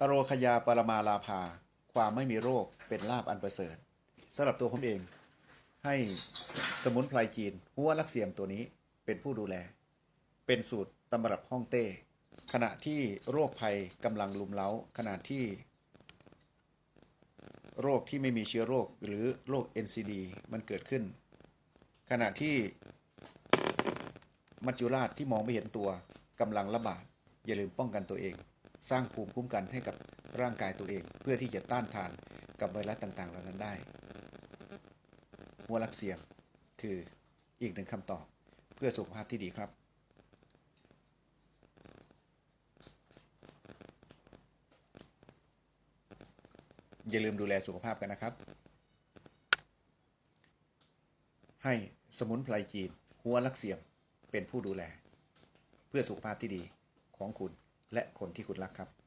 อโรคยาปรมาลาภา ความไม่มีโรคเป็นลาบอันประเสริฐสำหรับตัวผมเอง ให้สมุนไพรจีน หัวลักเสียมตัวนี้เป็นผู้ดูแล เป็นสูตรตำรับฮ่องเต้ ขณะที่โรคภัยกำลังลุมเล้า ขณะที่ โรคที่ไม่มีเชื้อโรคหรือโรค NCD มันเกิดขึ้น ขณะที่มัจจุราชที่มองไม่เห็นตัวกำลังระบาดอย่าลืมป้องกันตัวเอง สร้างภูมิคุ้มกันให้กับร่างกายตัวเอง เพื่อที่จะต้านทานกับไวรัสต่างๆ เหล่านั้นได้หัวลักเสียมคืออีกหนึ่งคำตอบเพื่อสุขภาพที่ดีครับ อย่าลืมดูแลสุขภาพกันนะครับ ให้สมุนไพรจีนหัวลักเสียมเป็นผู้ดูแล เพื่อสุขภาพที่ดีของคุณ และคนที่คุณรักครับ